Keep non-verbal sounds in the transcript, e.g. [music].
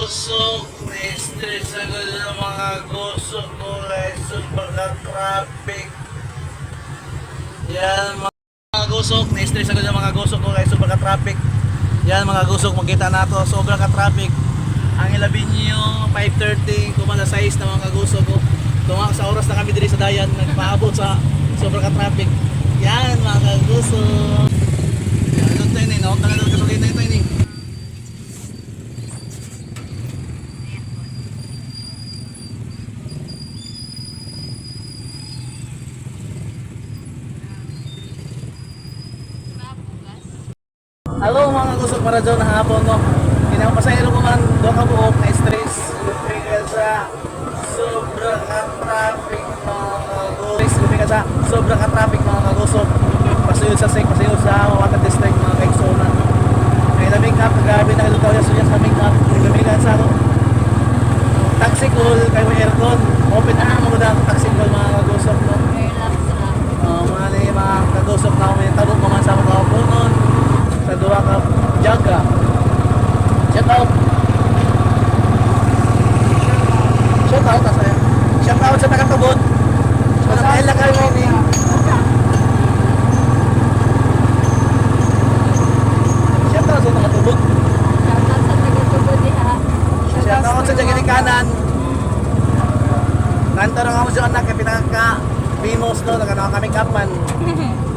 gusok, na-stress agad ng mga gusok ko super na traffic. Yan mga gusok, na-stress agad ng mga gusok ko super ka traffic. Yan mga gusok, makita na to, sobrang ka traffic. Ang ilabin nyo, 5.30, kumala 6 na mga gusok ko. Tunga sa oras na kami diri sa Dayan, nagpaabot sa sobrang ka traffic. Yan mga gusok. Yan, doon tayo ni, naon na lang doon sa tayo ni. Hello mga gusok para dyan na hapon no. Kinang pasahero ko man do ka buok na stress. Lumigal sa sobra ka traffic mga gusok. Lumigal sa sobra ka traffic mga kagusok. Pasayod sa sek, pasayod sa Wata District mga kaigsona. Kaya lamig up, grabe na ilutaw niya suya sa make up. Lumigal sa ako. Taxi call, kayo aircon. Open na mga mga taxi call mga kagusok no. Uh, mga ni mga kagusok na may tabok naman sa mga punon sa duwa ka jaga shout out. Shout out sa shout out sa nakatubod sa nakahil na kayo ni shout out sa nakatubod shout out sa jagini kanan. Kanto na nga mo siya anak, kaya pinaka Vimos no, nagkano kami kapan. [laughs]